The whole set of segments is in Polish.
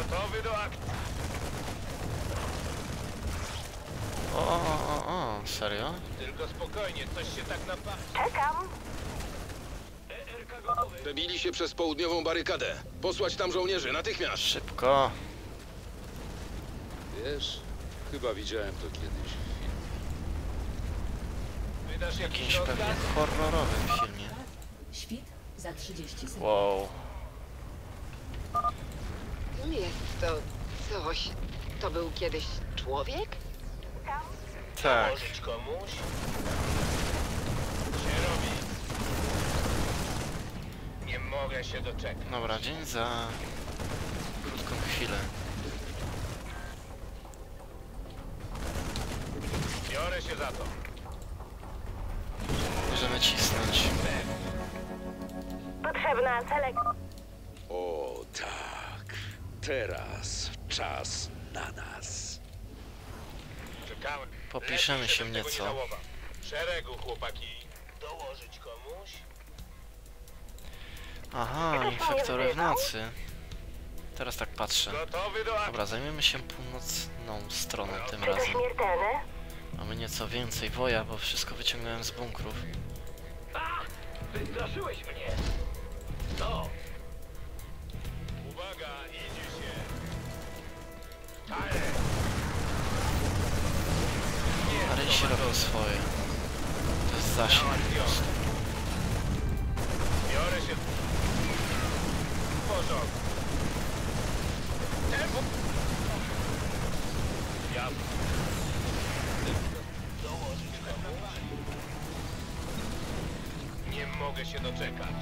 Gotowy do akcji. O, o, o, o, serio? Tylko spokojnie, coś się tak naparzy. Czekam. ERK gotowy. Przebili się przez południową barykadę. Posłać tam żołnierzy, natychmiast! Szybko. Wiesz, chyba widziałem to kiedyś w filmie. Wydasz jakiś Jakimś pewnie rozkaz? horrorowym filmie. Świt za 30 sekund. Wow. Jest to coś. To był kiedyś człowiek? Tak. Położyć komuś? Się robi. Nie mogę się doczekać. Dobra, dzień za krótką chwilę. Biorę się za to. Lepiej, się nieco. Szeregu, chłopaki. Dołożyć komuś? Aha, infektory w nocy. Teraz tak patrzę. Dobra, zajmiemy się północną stroną tym razem. Mamy nieco więcej woja, bo wszystko wyciągnąłem z bunkrów. Wystraszyłeś mnie. No. Uwaga, idzie się. Ale i się robią swoje. To jest zasięg. Biorę się. W porządku. Tempo. Komuś? Nie mogę się doczekać.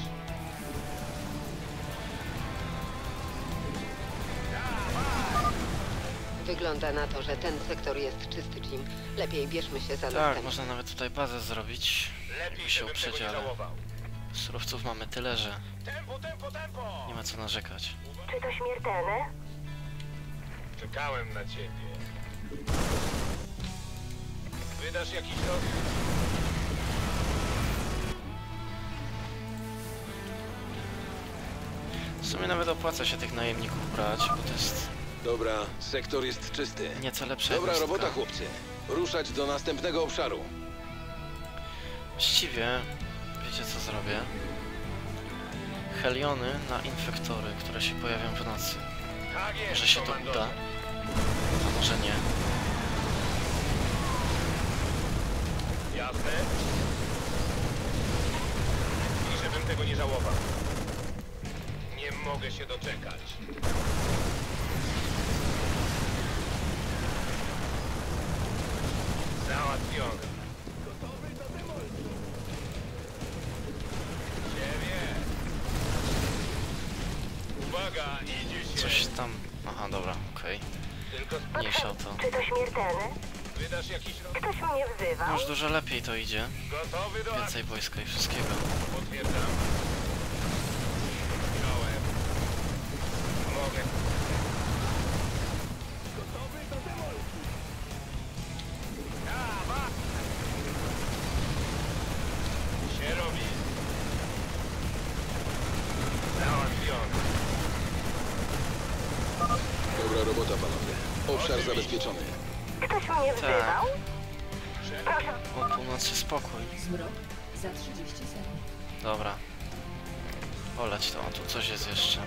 Wygląda na to, że ten sektor jest czysty, Jim. Lepiej bierzmy się za Tak, następny. można nawet tutaj bazę zrobić. Lepiej Jakby się żebym tego nie żałował. surowców mamy tyle, że Tempo, tempo, tempo! nie ma co narzekać. Czy to śmiertelne? Czekałem na ciebie. Wydasz jakiś rozkaz? W sumie nawet opłaca się tych najemników brać, bo to jest Dobra, sektor jest czysty. nieco lepsza Dobra jednostka. robota, chłopcy. Ruszać do następnego obszaru. Właściwie, wiecie co zrobię? Heliony na infektory, które się pojawią w nocy. Tak jest, Może się to uda, a może nie. Jasne? I żebym tego nie żałował. Nie mogę się doczekać. Coś tam... Aha, dobra, okej. Tylko Mniejsza o to. Czy to roz... Ktoś mnie wzywał? Już dużo lepiej to idzie. Więcej wojska i wszystkiego. Potwierdzam. Dobra robota, panowie. Obszar zabezpieczony. Ktoś mnie Tak. wzywał? Proszę, O północy spokój. Zmrok za 30 sekund. Dobra. Oleć to, o tu coś jest jeszcze.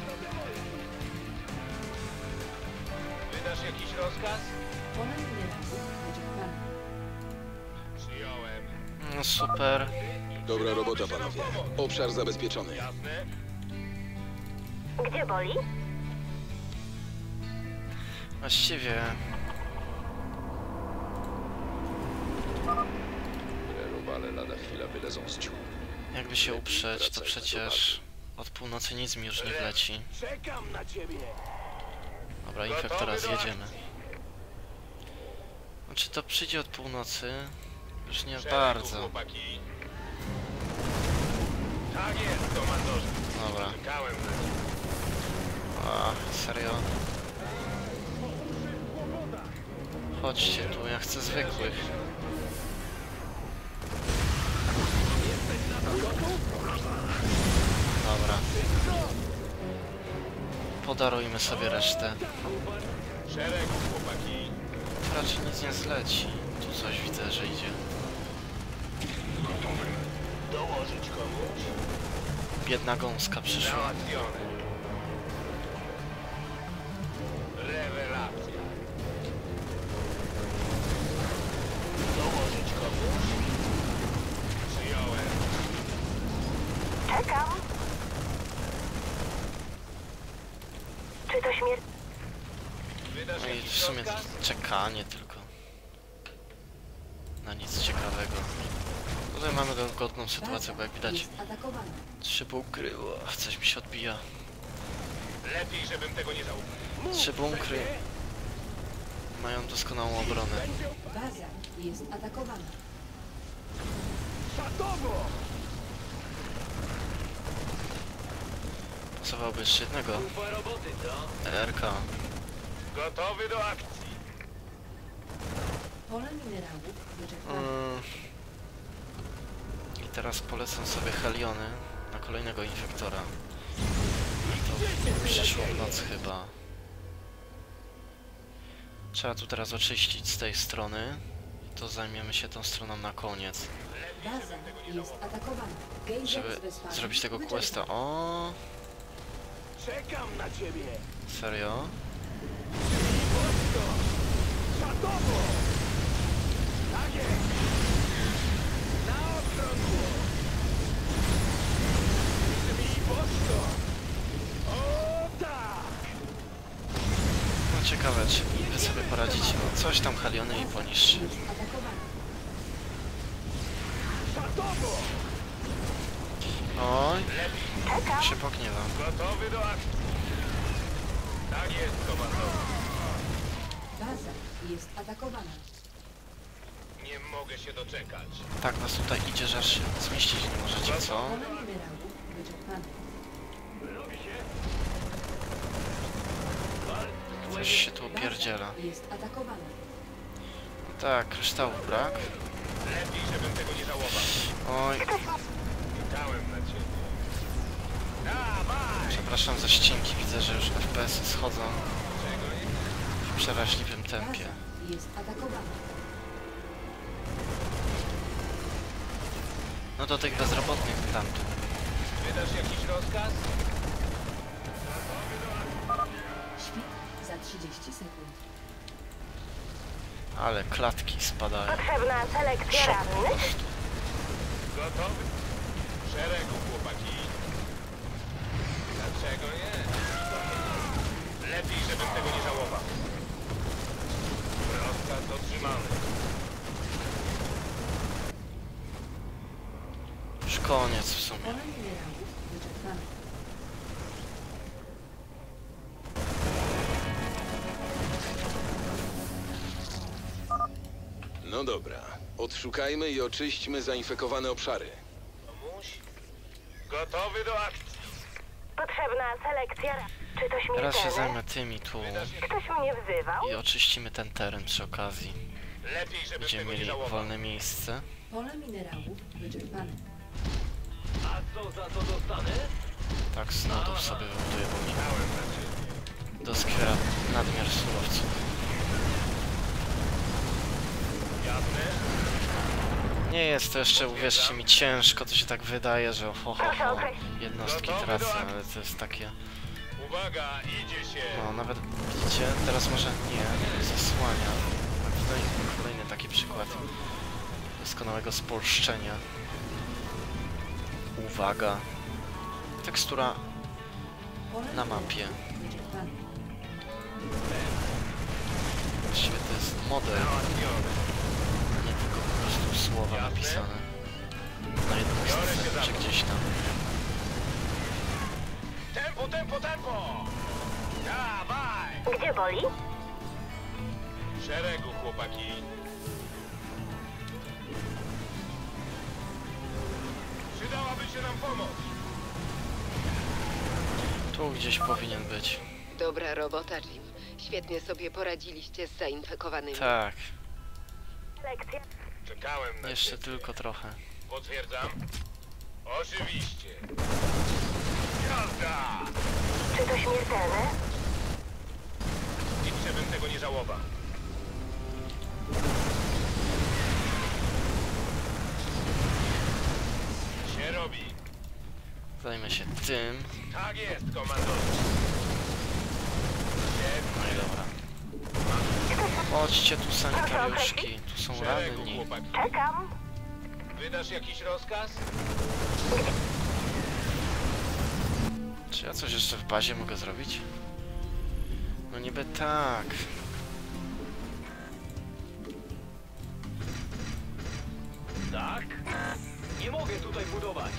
Wydasz jakiś rozkaz? Ponad. Przyjąłem. No super. Dobra robota, panowie. Obszar zabezpieczony. Jasne? gdzie boli? Właściwie Robale lada chwila wylezą z ciuchu. jakby się uprzeć, to przecież od północy nic mi już nie wleci. Czekam na ciebie. Dobra, infektora zjedziemy. No, czy to przyjdzie od północy? Już nie bardzo. Tak jest, komandorze. Dobra. Czekałem na ciebie. A, serio? Chodźcie tu, ja chcę zwykłych. Dobra. podarujmy sobie resztę. Tu raczej nic nie zleci. Tu coś widzę, że idzie. Dołożyć komuś? Biedna gąska przyszła. Sumie czekanie tylko. Na nic ciekawego. Tutaj mamy godną sytuację, bo jak widać Jest atakowana. trzy bunkry. O, coś mi się odbija. Lepiej, żebym tego nie żałował. Trzy bunkry mają doskonałą obronę. Baza jest atakowana. Pasowałoby jeszcze jednego Kupa roboty, co? RK. Gotowy do akcji. Pole minerałów wyczerpane. Mm. I teraz polecam sobie Heliony na kolejnego infektora. To w przyszłą noc chyba. Trzeba tu teraz oczyścić z tej strony. I to zajmiemy się tą stroną na koniec. Baza jest atakowana. Gejzer Żeby zrobić tego questa. O, Czekam na ciebie. serio? Ciekawe, czy wy sobie poradzicie. No, coś tam Heliony i poniższy. Oj, się pogniewam. Gotowy do akcji. Tak jest, komandor. Baza jest atakowana. Nie mogę się doczekać. Tak, was tutaj idzie, że aż się zmieścić nie możecie, co? Pole minerałów wyczerpane. Coś się tu opierdziela. Baza jest atakowana. Tak, kryształów brak. Lepiej, żebym tego nie żałował. Oj, Czekałem na ciebie. Dawaj! Przepraszam za ścinki, widzę, że już FPS schodzą Czego nie? w przeraźliwym tempie. Baza jest atakowana. No do tych bezrobotnych tam tu. Wydasz jakiś rozkaz? Świt za 30 sekund. Ale klatki spadają. Potrzebna selekcja rannych? Gotowy? Szeregu, Dlaczego nie? Lepiej, żebym tego nie żałował. Rozkaz otrzymany. Już koniec w sumie. No dobra. Odszukajmy i oczyśćmy zainfekowane obszary. Komuś? Gotowy do akcji. Potrzebna selekcja. Czy to Teraz się śmiertelne? zajmę tymi tu Ktoś mnie wzywał? i oczyścimy ten teren przy okazji. Lepiej, żebym Będziemy mieli wolne miejsce. Pole minerałów wyczerpane. A co za to dostanę? Tak, z nodów sobie wybuduję, bo mi Czekałem na ciebie. doskwiera nadmiar surowców. Jasne? Nie jest to jeszcze, uwierzcie mi, ciężko, to się tak wydaje, że ho, ho, ho, jednostki tracę, ale to jest takie... Uwaga, idzie się. No, nawet widzicie, teraz może nie, zasłania. Tutaj kolejny taki przykład doskonałego spolszczenia. Uwaga. Tekstura Na mapie. Właściwie to jest model, słowa Jasne. napisane na stronę za czy gdzieś tam. Tempo, tempo, tempo! Dawaj! Gdzie boli? W Szeregu, chłopaki. Przydałaby się nam pomoc. Tu gdzieś powinien być. Dobra robota, Jim. Świetnie sobie poradziliście z zainfekowanymi. Tak, Selekcja. Czekałem na jeszcze ciebie. tylko trochę. Potwierdzam. Oczywiście. Jazda! Czy to śmiertelne? I żebym tego nie żałował. Się robi. Zajmę się tym. Tak jest, komandor. No i dobra. Chodźcie tu sanitariuszki. Tu są ranni. Czekam. Wydasz jakiś rozkaz? Czy ja coś jeszcze w bazie mogę zrobić? No niby tak. Tak? Nie mogę tutaj budować.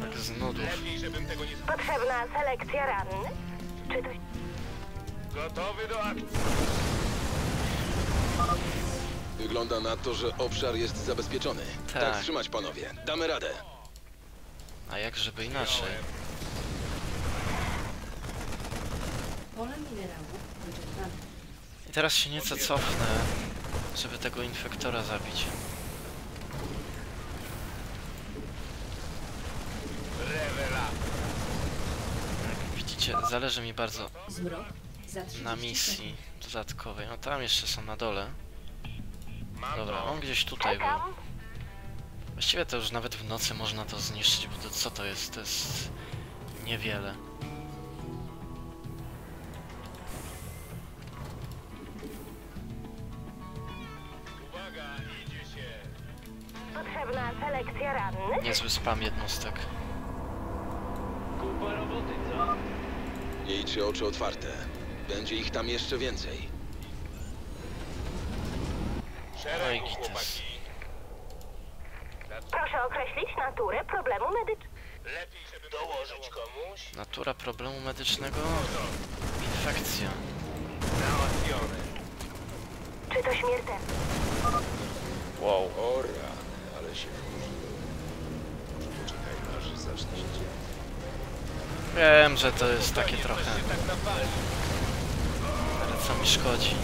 Tak z nudów. Lepiej, żebym tego nie... Potrzebna selekcja rannych? Czy to... Gotowy do akcji. Wygląda na to, że obszar jest zabezpieczony. Tak. Tak trzymać, panowie. Damy radę. A jak żeby inaczej? Pole minerałów wyczerpane. I teraz się nieco cofnę, żeby tego infektora zabić. Jak widzicie, zależy mi bardzo Zmrok za 30 na misji dodatkowej. No tam jeszcze są na dole. Mam Dobra, on gdzieś tutaj był. Właściwie to już nawet w nocy można to zniszczyć, bo to co to jest? To jest niewiele. Uwaga, idzie się. Potrzebna selekcja rannych? Niezły spam jednostek. Kupa roboty, co? Miejcie oczy otwarte. Będzie ich tam jeszcze więcej. Szeregu, No i gites. Proszę określić naturę problemu medycznego. Lepiej, żeby dołożyć komuś. Natura problemu medycznego? Infekcja. Załatwione. Czy to śmiertelne? Wow. O rany, ale się wkurzyłem. Może poczekajmy, aż zacznie się dziać. Wiem, że to jest takie trochę, tak ale co mi szkodzi?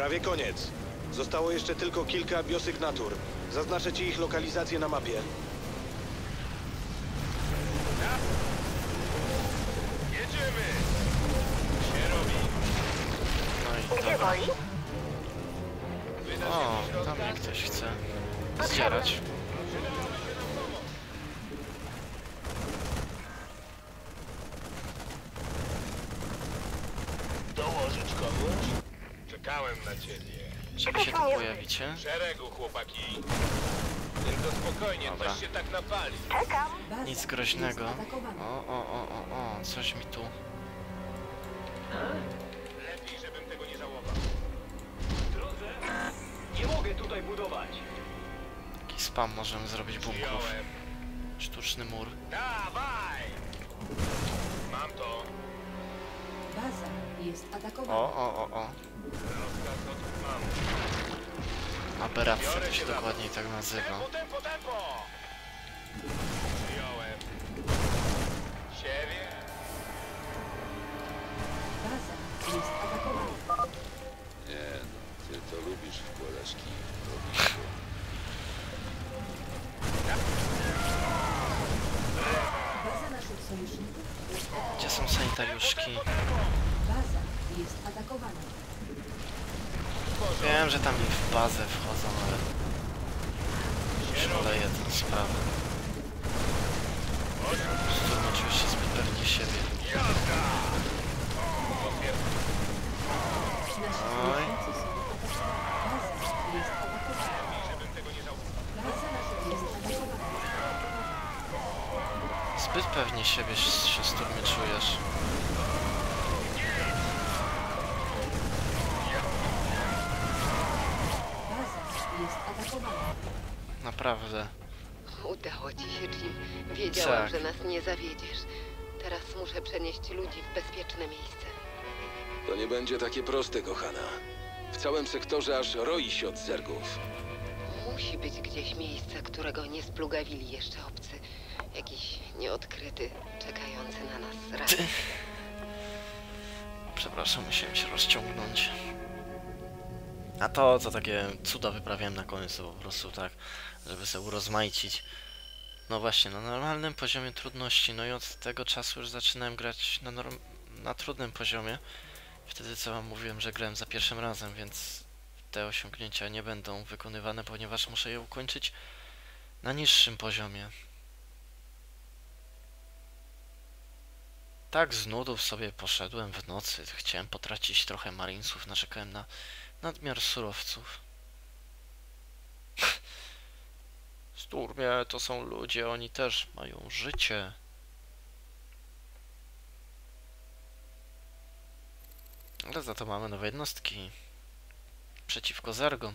Prawie koniec. Zostało jeszcze tylko kilka biosygnatur. Zaznaczę ci ich lokalizację na mapie. Jedziemy! Się robi. No i Gdzie dobra. boli? Wydasz O, tam mnie rozkaz? ktoś chce zdzierać komuś? Czekałem na ciebie. Żeby się tu pojawicie. Szeregu, chłopaki. Tylko spokojnie, Dobra. coś się tak napali. Czekam. Nic groźnego. O, o, o, o, o, coś mi tu. Lepiej, żebym tego nie żałował. Nie mogę tutaj budować. Taki spam możemy zrobić bunkrów. Sztuczny mur. Dawaj! Mam to. Baza jest O, atakowana. o, o, o. Mam. Aberracja to się dokładnie tak nazywa. Tempo, tempo! Przyjąłem. Nie no, ty to lubisz wkładać kij. Gdzie są sanitariuszki? Baza jest atakowana. Wiem, że tam w bazę wchodzą, ale szaleję tę sprawę. Czujesz się zbyt pewnie siebie. Oj. Zbyt pewnie siebie się Sturmy czujesz. Baza jest atakowana. Naprawdę. Udało ci się, Jim. Wiedziałam, Tak. że nas nie zawiedziesz. Teraz muszę przenieść ludzi w bezpieczne miejsce. To nie będzie takie proste, kochana. W całym sektorze aż roi się od zergów. Musi być gdzieś miejsce, którego nie splugawili jeszcze obcy. Jakiś nieodkryty, czekający na nas raj. Przepraszam, musiałem się rozciągnąć. A to, co takie cuda wyprawiałem na koniec, po prostu tak, żeby sobie urozmaicić. No właśnie, na normalnym poziomie trudności, no i od tego czasu już zaczynałem grać na, norm na trudnym poziomie. Wtedy co wam mówiłem, że grałem za pierwszym razem, więc te osiągnięcia nie będą wykonywane, ponieważ muszę je ukończyć na niższym poziomie. Tak z nudów sobie poszedłem w nocy, chciałem potracić trochę marinesów, narzekałem na nadmiar surowców. Sturmie to są ludzie, oni też mają życie. Ale za to mamy nowe jednostki. Przeciwko Zergom.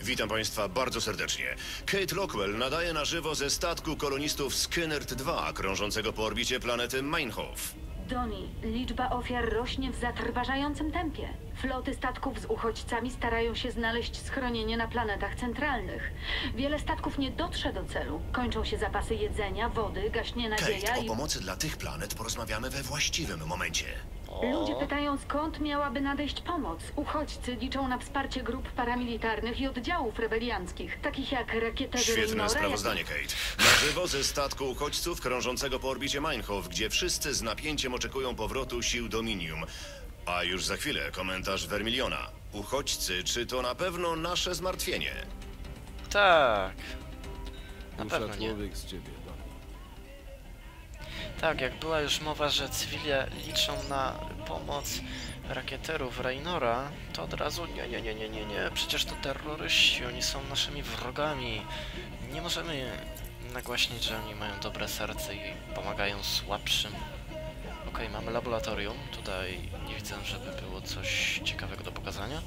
Witam Państwa bardzo serdecznie. Kate Lockwell nadaje na żywo ze statku kolonistów Skinnerd 2, krążącego po orbicie planety Meinhof. Doni, liczba ofiar rośnie w zatrważającym tempie. Floty statków z uchodźcami starają się znaleźć schronienie na planetach centralnych. Wiele statków nie dotrze do celu. Kończą się zapasy jedzenia, wody, gaśnie nadzieja Kate, o i... pomocy dla tych planet porozmawiamy we właściwym momencie. Ludzie pytają, skąd miałaby nadejść pomoc. Uchodźcy liczą na wsparcie grup paramilitarnych i oddziałów rebelianckich, takich jak rakieterzy Świetne Raynora, sprawozdanie, Kate. Na żywo ze statku uchodźców krążącego po orbicie Meinhof, gdzie wszyscy z napięciem oczekują powrotu sił Dominium. A już za chwilę komentarz Vermiliona. Uchodźcy, czy to na pewno nasze zmartwienie? Tak. Na Dusza pewno nie. człowiek z ciebie. Tak, jak była już mowa, że cywile liczą na pomoc rakieterów Raynora, to od razu nie, nie, nie, nie, nie, nie, przecież to terroryści, oni są naszymi wrogami. Nie możemy nagłaśnić, że oni mają dobre serce i pomagają słabszym. Okej, mamy laboratorium, tutaj nie widzę, żeby było coś ciekawego do pokazania.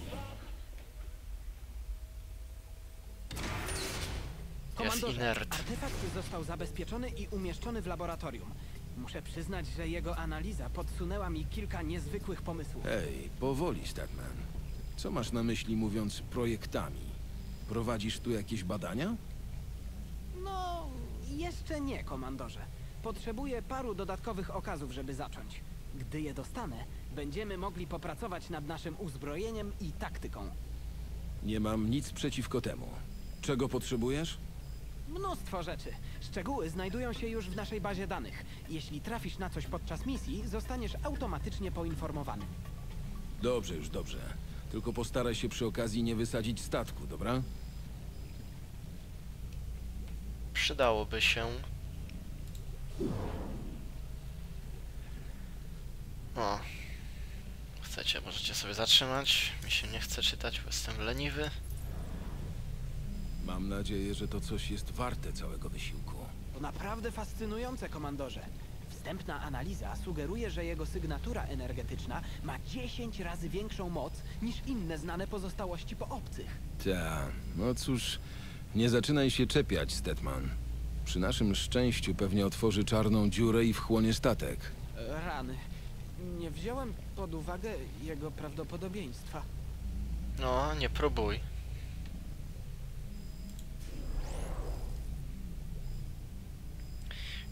Jest inert. artefakt został zabezpieczony i umieszczony w laboratorium. Muszę przyznać, że jego analiza podsunęła mi kilka niezwykłych pomysłów. Hej, powoli, Statman. Co masz na myśli mówiąc projektami? Prowadzisz tu jakieś badania? No, jeszcze nie, komandorze. Potrzebuję paru dodatkowych okazów, żeby zacząć. Gdy je dostanę, będziemy mogli popracować nad naszym uzbrojeniem i taktyką. Nie mam nic przeciwko temu. Czego potrzebujesz? Mnóstwo rzeczy. Szczegóły znajdują się już w naszej bazie danych. Jeśli trafisz na coś podczas misji, zostaniesz automatycznie poinformowany. Dobrze, już dobrze. Tylko postaraj się przy okazji nie wysadzić statku, dobra? Przydałoby się. O. Chcecie, możecie sobie zatrzymać. Mi się nie chce czytać, bo jestem leniwy. Mam nadzieję, że to coś jest warte całego wysiłku. To naprawdę fascynujące, komandorze. Wstępna analiza sugeruje, że jego sygnatura energetyczna ma 10 razy większą moc niż inne znane pozostałości po obcych. Ta, no cóż, nie zaczynaj się czepiać, Stetman. Przy naszym szczęściu pewnie otworzy czarną dziurę i wchłonie statek. E, Rany. Nie wziąłem pod uwagę jego prawdopodobieństwa. No, nie próbuj.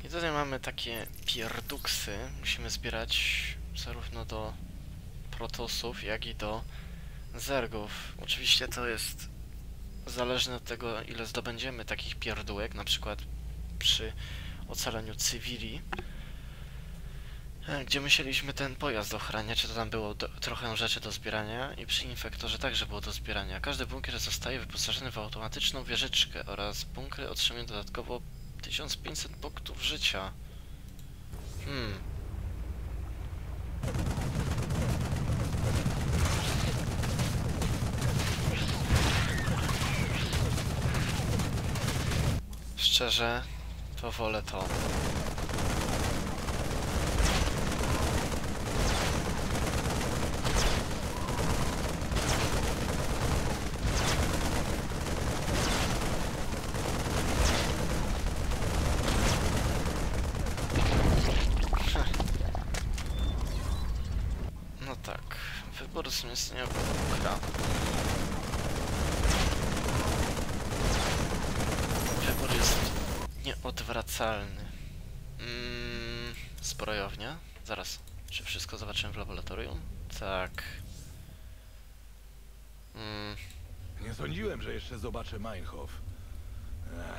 I tutaj mamy takie pierduksy. Musimy zbierać zarówno do protosów, jak i do zergów. Oczywiście to jest zależne od tego, ile zdobędziemy takich pierdółek, na przykład przy ocaleniu cywili, e, gdzie musieliśmy ten pojazd ochraniać, to tam było do, trochę rzeczy do zbierania i przy infektorze także było do zbierania. Każdy bunkier zostaje wyposażony w automatyczną wieżyczkę oraz bunkry otrzymują dodatkowo 1500 punktów życia. Hmm. Szczerze, to wolę to. No tak, wybór wzmocnienia bunkra. Wybór jest nieodwracalny. Mm, zbrojownia. Zaraz, czy wszystko zobaczyłem w laboratorium? Tak. Mm, Nie sądziłem, że jeszcze zobaczę Meinhof. Ech,